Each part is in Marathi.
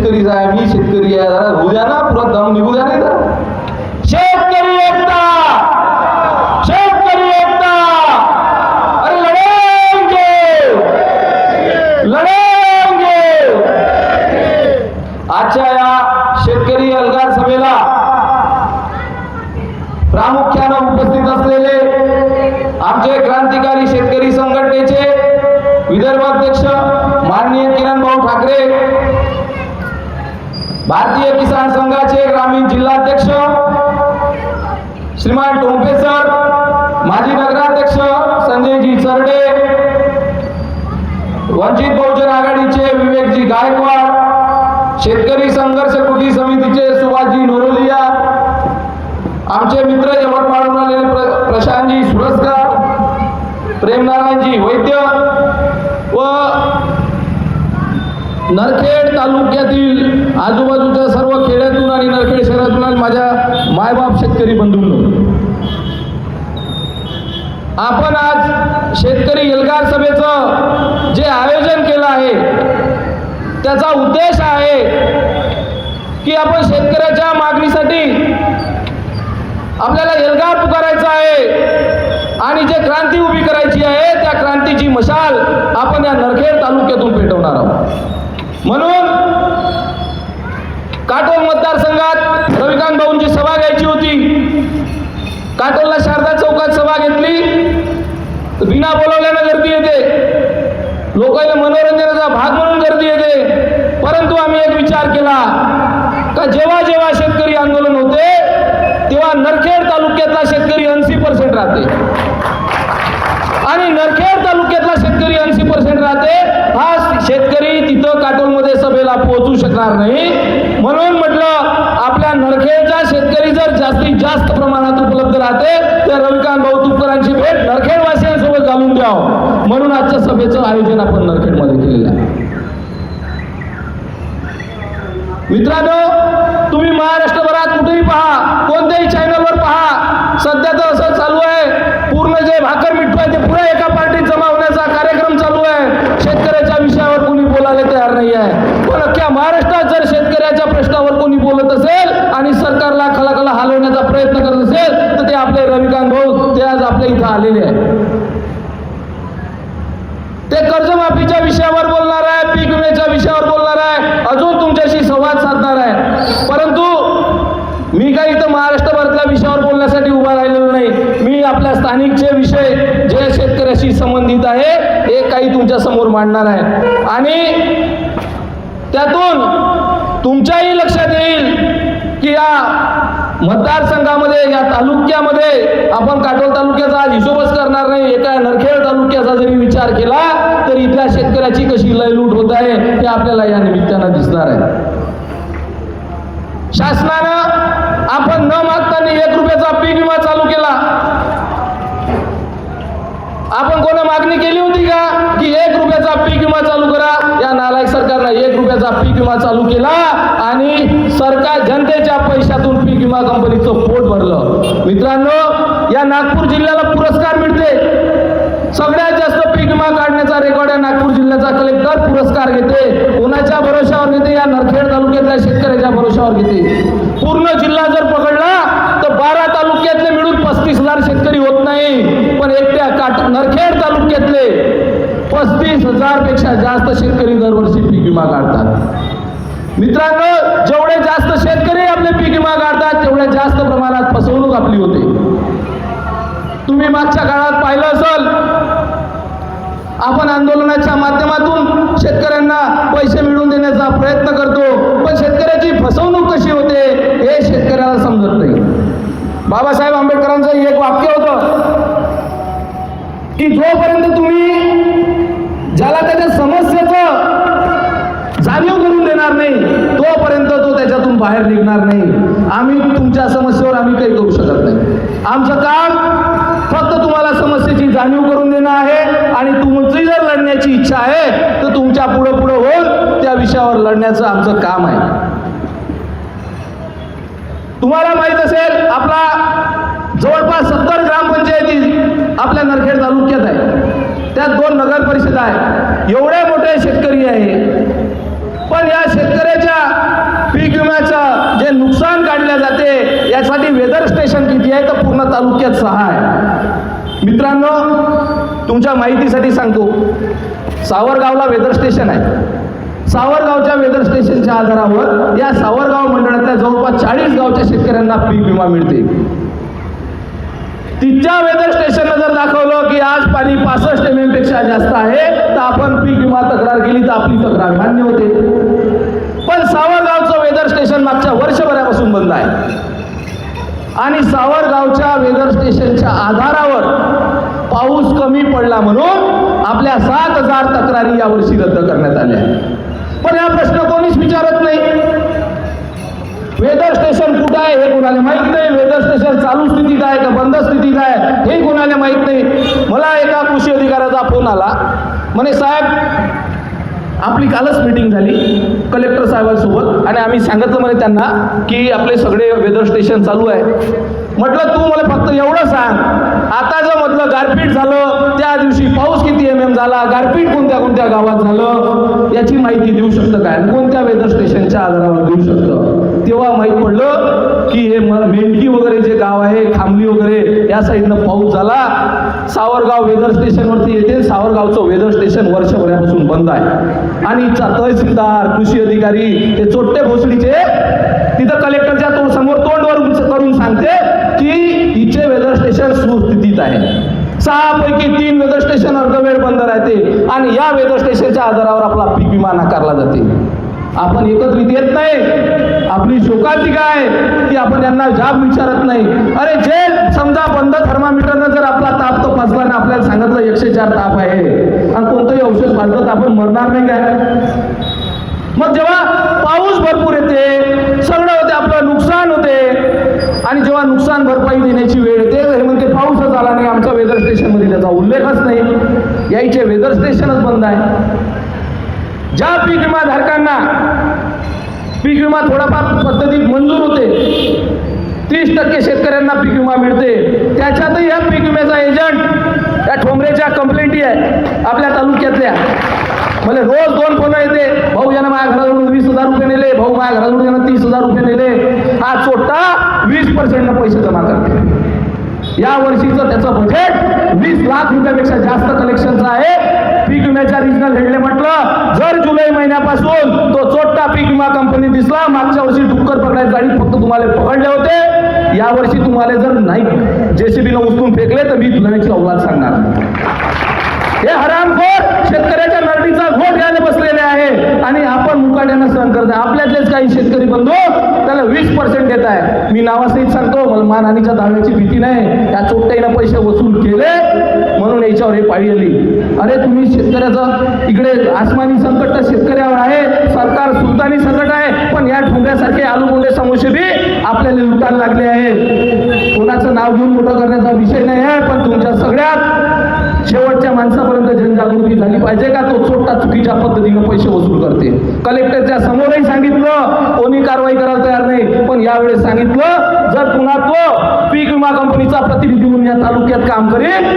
शेतकरीच आहे मी शेतकरी आहे. जरा होऊ द्या ना पुरा दम निघू द्या नाही तर शेतकरी एकता शेतकरी एकता अरे लढेंगे लढेंगे आजच्या या शेतकरी एल्गार सभेला प्रामुख्यानं उपस्थित असलेले आमचे क्रांतिकारी शेतकरी संघटनेचे विदर्भ अध्यक्ष माननीय किरण भाऊ ठाकरे भारतीय किसान संघाचे ग्रामीण जिल्हाध्यक्ष श्रीमान टोंपे सर माजी नगराध्यक्ष संजयजी चरडे वंचित बहुजन आघाडीचे विवेकजी गायकवाड शेतकरी संघर्ष कृती समितीचे सुभाषजी नोरोलिया आमचे मित्र यवतमाळून आलेले प्र प्रशांतजी सुरस्कार प्रेमनारायणजी वैद्य व नरखेड तालुक्यातील आजूबाजूच्या सर्व खेड्यातून आणि नरखेड शहरातून आणि माझ्या मायबाप शेतकरी बंधूंनो आपण आज शेतकरी एल्गार सभेचं जे आयोजन केलं आहे त्याचा उद्देश आहे की आपण शेतकऱ्याच्या मागणीसाठी आपल्याला एल्गार पुकारायचा आहे आणि जे क्रांती उभी करायची आहे त्या क्रांतीची मशाल आपण या नरखेड तालुक्यातून पेटवणार आहोत. म्हणून काटोल मतदारसंघात रविकांत भाऊंची सभा घ्यायची होती. काटोलला शारदा चौकात सभा घेतली. बिना बोलवल्यानं गर्दी येते. लोकांना मनोरंजनाचा भाग म्हणून गर्दी येते. परंतु आम्ही एक विचार केला का जेव्हा जेव्हा शेतकरी आंदोलन होते तेव्हा नरखेड तालुक्यातला शेतकरी ऐंशी पर्सेंट राहते. आणि नरखेड तालुक्यातला शेतकरी ऐंशी पर्सेंट राहते हा शेतकरी तिथं काटोलमध्ये सभेला पोहोचू शकणार नाही. म्हणून म्हटलं आपल्या नरखेडचा शेतकरी जर जास्तीत जास्त प्रमाणात उपलब्ध राहते तर रविकांत भाऊ तुपकरांची भेट नरखेडवासियांसोबत घालून द्यावं. म्हणून आजच्या सभेचं आयोजन आपण नरखेडमध्ये केलेलं आहे. मित्रांनो तुम्ही महाराष्ट्रभरात कुठेही पहा कोणत्याही चॅनलवर पहा. सध्या तर असं चालू आहे. पूर्ण जे भाकर मिठू आहे ते पुन्हा एका पार्टीत जमा होण्याचा कार्यक्रम चालू आहे शेतकऱ्याच्या विषयावर कोणी बोलायला तयार नाही आहे पण अख्ख्या महाराष्ट्रात जर शेतकऱ्याच्या प्रश्नावर कोणी बोलत असेल आणि सरकारला खलाखला हलवण्याचा प्रयत्न करत असेल तर ते आपले रविकांत भाऊ ते आज आपल्या इथं आलेले आहे ते कर्जमाफीच्या विषयावर बोलणार आहे पीक विम्याच्या विषयावर बोलणार आहे अजून तुमच्याशी संवाद साधणार आहे. परंतु मी काही इथं महाराष्ट्रभरातल्या विषयावर बोलण्यासाठी उभा राहिलेलो नाही. मी आपल्या स्थानिकचे विषय जे शेतकऱ्याशी संबंधित आहे हे काही तुमच्यासमोर मांडणार आहे. आणि त्यातून तुमच्याही लक्षात येईल की या मतदारसंघामध्ये या तालुक्यामध्ये आपण काटोल तालुक्याचा आज हिशोबच करणार नाही. एका नरखेड तालुक्याचा जरी विचार केला तर इथल्या शेतकऱ्याची कशी लयलूट होत आहे ते आपल्याला या निमित्तानं दिसणार आहे. शासनानं आपण न मागताना एक रुपयाचा पीक विमा चालू केला. आपण कोणा मागणी केली होती का? की एक रुपयाचा पीक विमा चालू करा. या नालायक सरकारनं एक रुपयाचा पीक विमा चालू केला आणि सरकार जनतेच्या पैशातून पीक विमा कंपनीचं पोट भरलं. मित्रांनो या नागपूर जिल्ह्याला पुरस्कार मिळते. सगळ्यात जास्त पीक विमा काढण्याचा रेकॉर्ड या नागपूर जिल्ह्याचा कलेक्टर पुरस्कार घेते. कोणाच्या भरोशावर घेते? या नरखेड तालुक्यातल्या शेतकऱ्याच्या भरोशावर घेते. पूर्ण जिल्हा जर पकडला तर बारा तालुक्यातले मिळून पस्तीस हजार शेतकरी होत नाही पण एकट्या काट नरखेड तालुक्यातले पस्तीस हजारपेक्षा जास्त शेतकरी दरवर्षी पीक विमा काढतात. मित्रांनो जेवढे जास्त शेतकरी आपले पीक विमा काढतात तेवढ्या जास्त प्रमाणात फसवणूक आपली होते. तुम्ही मागच्या काळात पाहिलं असेल आपण आंदोलनाच्या माध्यमातून शेतकऱ्यांना पैसे मिळवून देण्याचा प्रयत्न करतो पण शेतकऱ्याची फसवणूक कशी होते हे शेतकऱ्याला समजत नाही. बाबासाहेब आंबेडकरांचं एक वाक्य होतं की जोपर्यंत तुम्ही ज्याला त्याच्या समस्येचं जाणीव करून देणार नाही तोपर्यंत तो त्याच्यातून बाहेर निघणार नाही. आम्ही तुमच्या समस्येवर आम्ही काही करू शकत नाही. आमचं काम फक्त तुम्हाला समस्येची जाणीव करून देणं आहे आणि तुमची जर लढण्याची इच्छा आहे तर तुमच्या पुढं पुढं होऊन त्या विषयावर लढण्याचं आमचं काम आहे. तुम्हाला माहीत असेल आपला जवळपास सत्तर ग्रामपंचायती आपल्या नरखेड तालुक्यात आहे. त्यात दोन नगर परिषद आहे एवढे मोठे शेतकरी आहे. पण या शेतकऱ्याच्या नुकसान काढले जाते यासाठी वेदर स्टेशन किती आहे तर पूर्ण तालुक्यात सहा आहे. मित्रांनो तुमच्या माहितीसाठी सांगतो सावरगावला वेदर स्टेशन आहे. सावरगावच्या वेदर स्टेशनच्या आधारावर या सावरगाव मंडळातल्या जवळपास चाळीस गावच्या शेतकऱ्यांना पीक विमा मिळते. तिच्या वेदर स्टेशनला जर दाखवलं की आज पाणी पासष्ट एम एमपेक्षा जास्त आहे तर आपण पीक विमा तक्रार केली तर आपली तक्रार मान्य होते. पण सावरगाव स्टेशन मागच्या वर्षभरापासून बंद आहे. आणि सावरगावच्या वेदर स्टेशनच्या आधारावर पाऊस कमी पडला म्हणून आपल्या सात हजार तक्रारी यावर्षी रद्द करण्यात आल्या पण हा प्रश्न कोणीच विचारत नाही. वेदर स्टेशन कुठं आहे हे कोणाला माहीत नाही. वेदर स्टेशन चालू स्थितीत आहे का बंद स्थितीत आहे हे कोणाला माहीत नाही. मला एका कृषी अधिकाऱ्याचा फोन आला. म्हणे साहेब आपली कालच मीटिंग झाली कलेक्टर साहेबांसोबत. आणि आम्ही सांगितलं म्हणे त्यांना की आपले सगळे वेदर स्टेशन चालू आहे. म्हटलं तू मला फक्त एवढं सांग. आता जर म्हटलं गारपीट झालं त्या दिवशी पाऊस किती एम एम झाला गारपीट कोणत्या कोणत्या गावात झालं याची माहिती देऊ शकतं काय? कोणत्या वेदर स्टेशनच्या आधारावर देऊ शकतं? तेव्हा माहीत पडलं की हे मेंढकी वगैरे जे गाव आहे खांबली वगैरे या साईडनं पाऊस झाला. सावरगाव वेदर स्टेशनवरती येते. सावरगावचं वेदर स्टेशन वर्षभरापासून बंद आहे. आणि चा- तहसीलदार कृषी अधिकारी ते चोट्टे भोसडीचे तिथं कलेक्टरच्या तो समोर तोंडवर करून सांगते की हिचे वेदर स्टेशन सुस्थितीत आहे. सहापैकी तीन वेदर स्टेशन अर्धवेळ बंद राहते आणि या वेदर स्टेशनच्या आधारावर आपला पीक विमा नाकारला जाते. आपण एकत्रित येत नाही. आपली शोकाची काय की आपण यांना जाब विचारत नाही. अरे जे समजा बंद थर्मामीटरनं जर आपला ताप आपल्याला सांगितलं एकशे चार ताप आहे. आणि कोणतंही औषध पाजलं तर आपण मरणार नाही काय? मग जेव्हा पाऊस भरपूर येते सगळं होते आपलं नुकसान होते आणि जेव्हा नुकसान भरपाई देण्याची वेळ येते हे म्हणते पाऊसच आला नाही आमच्या वेदर स्टेशनमध्ये त्याचा उल्लेखच नाही. यायचे वेदर स्टेशनच बंद आहे. ज्या पीक विमा धारकांना पीक विमा थोडाफार पद्धतीत मंजूर होते तीस टक्के शेतकऱ्यांना पीक विमा मिळते त्याच्यातही या पीक विम्याचा एजंट कंप्लेंटी आहे आपल्या तालुक्यातल्या. मला रोज दोन फोन येते. भाऊ यानं माझ्या घराजवळून वीस हजार रुपये नेले. भाऊ माझ्या घराजवळून यानं तीस हजार रुपये नेले. हा चोट्टा वीस पर्सेंटनं पैसे जमा करते. या वर्षीचं त्याचं बजेट वीस लाख रुपयापेक्षा जास्त कलेक्शनचं आहे. पीक विम्याच्या रिजनल हेडले म्हटलं जर जुलै महिन्यापासून तो चोट्टा पीक विमा कंपनी दिसला मागच्या वर्षी डुक्कर पकडायची गाडी फक्त तुम्हाला पकडले होते. या वर्षी तुम्हाला जर नाही जेसीबीनं उचलून फेकले तर मी तुला याची अवलाद सांगणार. हे हरामखोर शेतकऱ्याच्या नरडीचा घोट घ्यायला बसलेले आहे. आणि आपण मुकाट्यानं सहन करत आहे. आपल्यातलेच काही शेतकरी बंधू त्याला वीस पर्सेंट देत आहे. मी नावासहित सांगतो मला मानहानीच्या दाव्याची भीती नाही. त्या चोट्टाईनं पैसे वसूल केले म्हणून याच्यावर हे पाळी आली. अरे तुम्ही शेतकऱ्याचं इकडे आसमानी संकट तर शेतकऱ्यावर आहे. सरकार सुलतानी संकट आहे. पण या ठोंग्यासारखे आलूगोंडे समोसे बी आपल्याला लुटायला लागले आहे. कोणाचं नाव घेऊन मोठं करण्याचा विषय नाही आहे पण तुमच्या सगळ्यात जनजागृती झाली पाहिजे का? तो चोट्टा चुकीच्या पद्धतीनं पैसे वसूल करते. कलेक्टरच्या समोरही सांगितलं कोणी कारवाई करायला तयार नाही पण यावेळेस सांगितलं जर पुन्हा तो पीक विमा कंपनीचा प्रतिनिधी म्हणून या तालुक्यात काम करेल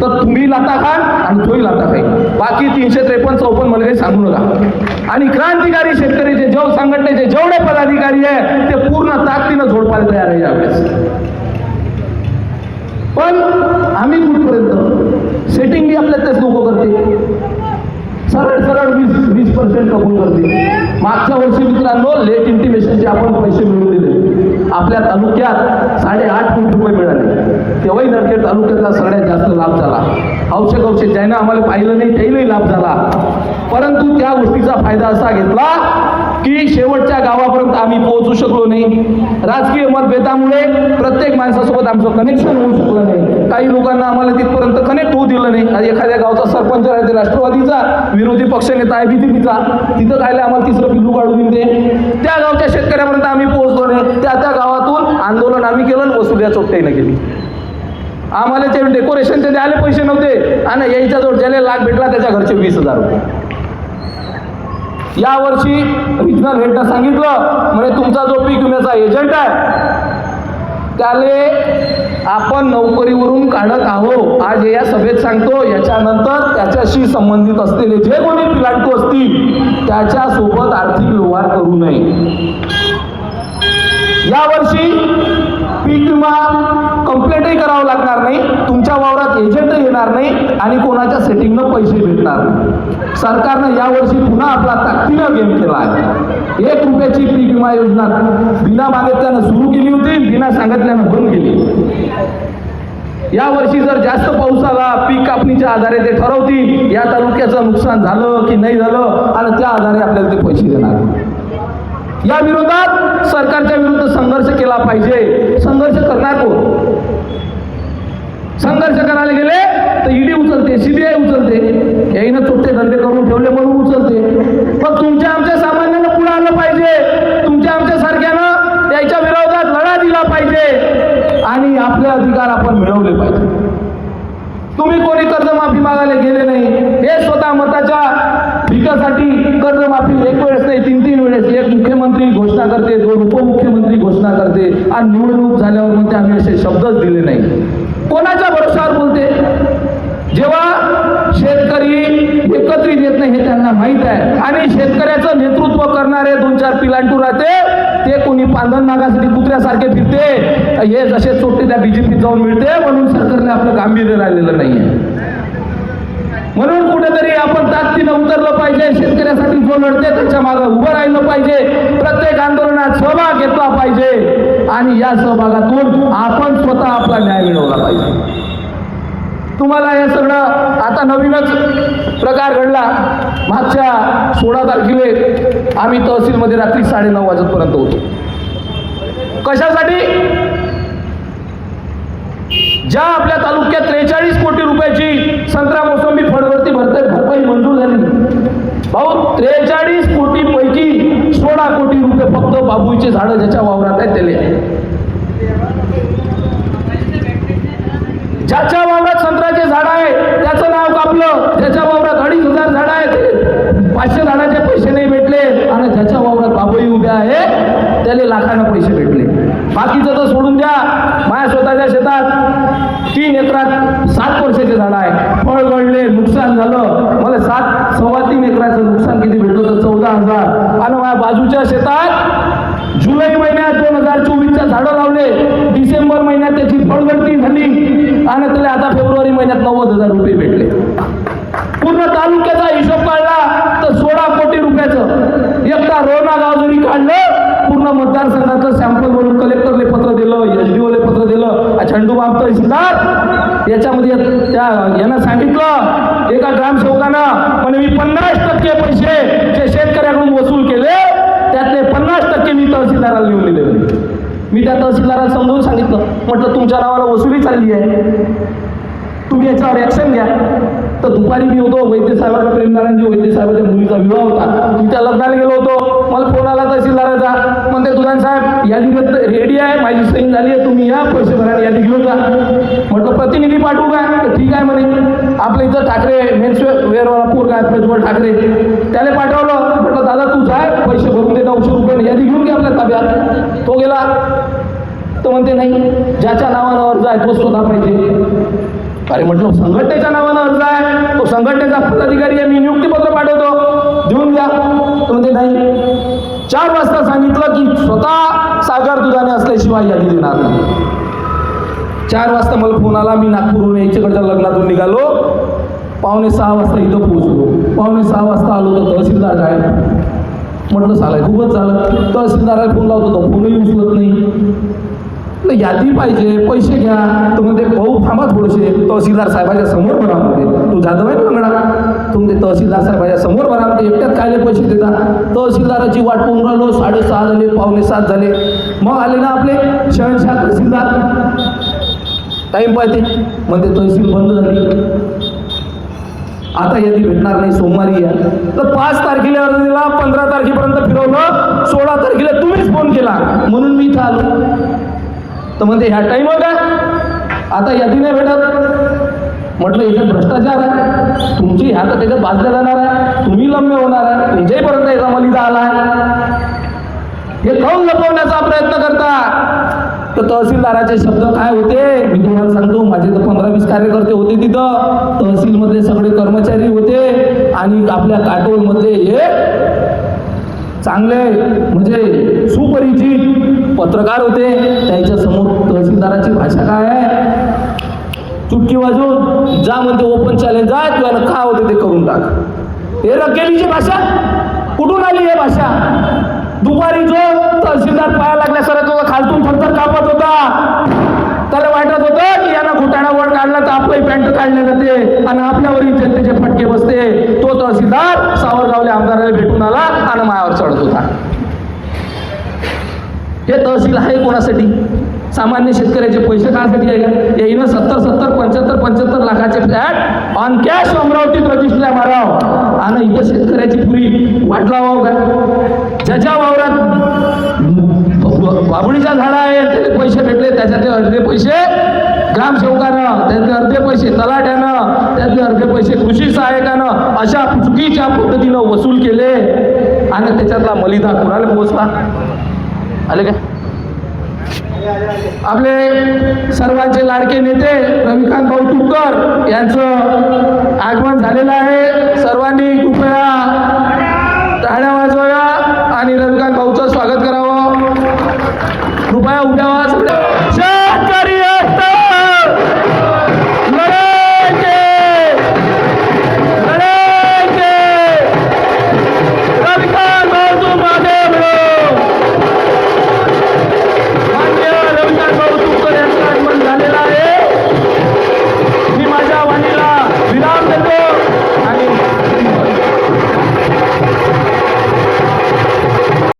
तर तुम्ही लाता खान आणि तोही लाता खाईल बाकी तीनशे त्रेपन्न चौपन्न मला काही सांगू नका. आणि क्रांतिकारी शेतकरीचे जेव संघटनेचे जेवढे पदाधिकारी आहे ते पूर्ण ताकदीनं झोडपायला तयार आहे यावेळेस. पण आम्ही कुठपर्यंत? सेटिंग बी आपल्यातच नको करते सरळ सरळ वीस वीस पर्सेंट कबूल करते मागच्या वर्षी मित्रांनो लेट इंटिमेशनचे आपण पैसे मिळवून दिले. आपल्या तालुक्यात साडेआठ कोटी रुपये मिळाले. तेव्हाही नरखेड तालुक्यातला सगळ्यात जास्त लाभ झाला. औषध औषध ज्यानं आम्हाला पाहिलं नाही त्याही लाभ झाला. परंतु त्या गोष्टीचा फायदा असा घेतला की शेवटच्या गावापर्यंत आम्ही पोहोचू शकलो नाही. राजकीय मतभेदामुळे प्रत्येक माणसासोबत आमचं कनेक्शन होऊ शकलं नाही. काही लोकांना आम्हाला तिथपर्यंत कनेक्ट होऊ दिलं नाही. एखाद्या गावचा सरपंच राहते राष्ट्रवादीचा विरोधी पक्षनेता आहे बीजेपीचा तिथं खायला आम्हाला तिसरं पिल्लू काढून देते त्या गावच्या शेतकऱ्यापर्यंत आम्ही पोहोचलो नाही. त्या त्या गावातून आंदोलन आम्ही केलं आणि वसुल्या चोपट्याईनं केली. आम्हाला ते डेकोरेशनचे द्यायला पैसे नव्हते. आणि यायच्याजवळ ज्याला लाख भेटला त्याच्या घरचे वीस हजार रुपये. यावर्षी रिजनल हेडनं सांगितलं म्हणजे तुमचा जो पीक विम्याचा एजंट आहे त्याले आपण नोकरीवरून काढत आहो आज या सभेत सांगतो याच्यानंतर त्याच्याशी संबंधित असलेले जे कोणी पिलाटको असतील त्याच्यासोबत आर्थिक व्यवहार करू नये. यावर्षी पीक विमा कंप्लेंटही करावं लागणार नाही. तुमच्या वावरात एजंट येणार नाही आणि कोणाच्या सेटिंगनं पैसे भेटणार नाही. सरकारनं यावर्षी पुन्हा आपला ताकदीनं गेम केला आहे. एक रुपयाची पीक विमा योजना बिना मागितल्यानं सुरू केली होती बिना सांगितल्यानं बंद केली. या वर्षी जर जास्त पाऊस आला पीक कापणीच्या आधारे ते ठरवतील या तालुक्याचं नुकसान झालं की नाही झालं आणि त्या आधारे आपल्याला ते पैसे देणार. या विरोधात सरकारच्या विरुद्ध संघर्ष केला पाहिजे. संघर्ष करणार कोण? संघर्ष करायला गेले तर ईडी उचलते सीबीआय उचलते. याईनं चोट्टे धंदे करून ठेवले म्हणून उचलते. पण तुमच्या आमच्या सामान्यानं पुढे आलं पाहिजे. तुमच्या आमच्या सारख्यानं त्याच्या विरोधात लढा दिला पाहिजे. आणि आपले अधिकार आपण मिळवले पाहिजे. तुम्ही कोणी कर्जमाफी मागायला गेले नाही हे स्वतः मताच्या भिकासाठी कर्जमाफी एक वेळेस नाही तीन तीन वेळेस. एक मुख्यमंत्री घोषणा करते दोन उपमुख्यमंत्री घोषणा करते. आणि निवडणूक झाल्यावर मग ते आम्ही असे शब्दच दिले नाही. कोणाच्या भरोशावर बोलते? जेव्हा शेतकरी एकत्रित येत नाही हे त्यांना माहीत आहे. आणि शेतकऱ्याचं नेतृत्व करणारे दोन चार पिलांटू राहते ते कोणी पांधन नागासाठी कुत्र्यासारखे फिरते हे जसे चोट्टे त्या बीजेपीत जाऊन मिळते म्हणून सरकारने आपलं गांभीर्य राहिलेलं नाहीये. म्हणून कुठेतरी आपण ताकदीनं उतरलं पाहिजे शेतकऱ्यासाठी जो लढते त्याच्यामागे उभं राहिलं पाहिजे. प्रत्येक आंदोलनात सहभाग घेतला पाहिजे. आणि या सहभागातून आपण स्वतः आपला न्याय मिळवला पाहिजे. तुम्हाला हे सगळं आता नवीनच प्रकार घडला. मागच्या सोळा तारखेले आम्ही तहसीलमध्ये रात्री साडेनऊ वाजेपर्यंत होतो. कशासाठी? ज्या आपल्या तालुक्यात त्रेचाळीस कोटी रुपयाची संत्रा मोसंबी फळवरती भरते भरपाई मंजूर झाली. भाऊ त्रेचाळीस कोटी पैकी सोळा कोटी रुपये फक्त बाबूचे झाडं ज्याच्या वावरात आहेत त्याले ज्याच्या वावरात संत्र्याचे झाड आहे त्याचं नाव कापलं. ज्याच्या वावरात अडीच हजार झाड आहेत पाचशे झाडाचे पैसे नाही भेटले. आणि ज्याच्या वावरात बाबूई उभे आहे त्याला लाखानं पैसे भेटले. बाकीचं तर सोडून द्या. माझ्या स्वतःच्या शेतात तीन एकरात सात वर्षाचे झाड आहे फळ गळले नुकसान झालं. मला सात सव्वा तीन एकराचं नुकसान किती भेटलं तर चौदा हजार. आणि माझ्या बाजूच्या शेतात जुलै महिन्यात दोन हजार चोवीसच्या झाडं लावले. डिसेंबर महिन्यात त्याची फळगळती झाली. आणि त्याला आता फेब्रुवारी महिन्यात नव्वद हजार रुपये भेटले. पूर्ण तालुक्याचा हिशोब काढला तर सोळा कोटी रुपयाचं. एकटा रोना गाव जरी काढलं पूर्ण मतदारसंघाचं सॅम्पल म्हणून कलेक्टरले पत्र दिलं एस डी ओले पत्र दिलं झेंडू झंडू बाब तहसीलदार याच्यामध्ये त्या यानं सांगितलं एका ग्रामसेवकानं पण मी पन्नास टक्के पैसे जे शेतकऱ्याकडून वसूल केले त्यातले पन्नास टक्के मी तहसीलदाराला लिहून दिले होते. मी त्या तहसीलदाराला समजून सांगितलं. म्हटलं तुमच्या नावाला वसुली चालली आहे. तुम्ही याच्यावर ॲक्शन घ्या. तर दुपारी मी होतो वैद्य साहेबांना प्रेमनारायणजी वैद्य साहेबाच्या मुलीचा विवाह होता. मी त्या लग्नाला गेलो होतो. मला फोन आला तहसीलदाराचा. म्हणते दुधान साहेब यादी रेडी आहे. माझी सही झाली आहे. तुम्ही या पैसे भरायला यादी घेऊन जा. म्हटलं प्रतिनिधी पाठवू काय तर ठीक आहे म्हणे. आपल्या इथं ठाकरे मेन्स वेअरवाला पोर काय प्रज्वल ठाकरे. त्याला पाठवलं. म्हटलं दादा तू जाय पैसे भरून दे नऊशे रुपये यादी घेऊन घे आपल्या ताब्यात. तो गेला. तो म्हणते नाही ज्याच्या नावानं अर्ज आहे तो स्वतः पाहिजे. अरे म्हटलं संघटनेच्या नावानं अर्ज आहे. तो संघटनेचा पदाधिकारी आहे मी नियुक्तीपत्र पाठवतो. देऊन द्या. तो म्हणते नाही. चार वाजता सांगितलं की स्वतः सागर दुधाने असल्याशिवाय यादी देणार नाही. चार वाजता मला फोन आला मी नागपूरहून याच्याकडच्या लग्नातून निघालो. पावणे सहा वाजता इथं पोहोचलो. पावणे सहा वाजता आलो तर तहसीलदार काय म्हटलं चालाय खूपच झालं. तहसीलदाराला फोन लावतो तो फोनही उचलत नाही. यादी पाहिजे पैसे घ्या. तर म्हणते भाऊ थांबा थोडेसे. तहसीलदार साहेबाच्या समोर भरा म्हणते. तू जाधव आहे लंगडा? तुमचे तहसीलदार साहेबाच्या समोर भरा म्हणते. एकट्यात कायले पैसे देतात तहसीलदाराची वाट पाहून राहिलो. साडेसहा झाले पावणे सात झाले. मग आले ना आपले शहनशाह तहसीलदार. टाईम पाहिजे म्हणते तहसील बंद झाली. आता यादी भेटणार नाही सोमवारी या. तर पाच तारखेला अर्ज दिला पंधरा तारखेपर्यंत फिरवलं सोळा तारखेला तुम्हीच फोन केला. म्हणून मी इथं आलो. तर म्हणते ह्या टाईम काय आता यादी नाही भेटत. म्हटलं याच्यात भ्रष्टाचार आहे. तुमची ह्या तर त्याच्यात भाजल्या जाणार आहे. तुम्ही लम्य होणार आहे. विजयपर्यंत याचा मलिदा आला आहे. हे खाऊन लपवण्याचा प्रयत्न करता. तर तहसीलदाराचे शब्द काय होते? मी तुम्हाला सांगतो माझे तर पंधरा वीस कार्यकर्ते होते तिथं. तहसीलमधले सगळे कर्मचारी होते आणि आपल्या काटोलमधले एक चांगले म्हणजे सुपरिचित पत्रकार होते. त्यांच्यासमोर तहसीलदाराची भाषा काय आहे? चुटकी वाजून जा म्हणते ओपन चॅलेंज जा तुला का होते ते करून टाक. हे रकेलीची भाषा? कुठून आली हे भाषा? दुपारी जो तहसीलदार पाया लागल्यासारखं तो खालतून थरथर कापत होता. त्याला वाटत होतं की यांना घोटाळा वर काढला तर आपलंही पॅन्ट काढले जाते आणि आपल्यावरही जनतेचे फटके बसते. तो तहसीलदार सावरगावल्या आमदाराला भेटून आला आणि मायावर चढत होता. हे तहसील आहे कोणासाठी? सामान्य शेतकऱ्याचे पैसे कासाठी आहे का येईनं सत्तर सत्तर पंच्याहत्तर पंच्याहत्तर लाखाचे फ्लॅट ऑन कॅश अमरावतीत रजिस्ट्रीला माराव. आणि इथं शेतकऱ्याची पुरी वाटला वाव का? ज्याच्या वावरात बाबुळीच्या झाडं आहे त्याचे पैसे भेटले त्याच्यातले अर्धे पैसे ग्रामसेवकानं त्यातले अर्धे पैसे तलाट्यानं त्यातले अर्धे पैसे कृषी सहाय्यकानं अशा चुकीच्या पद्धतीनं वसूल केले. आणि त्याच्यातला मलिदा कुणाला पोहोचला आले काय आपले सर्वांचे लाडके नेते रविकांत भाऊ तुपकर यांचं आगमन झालेलं आहे. सर्वांनी कृपया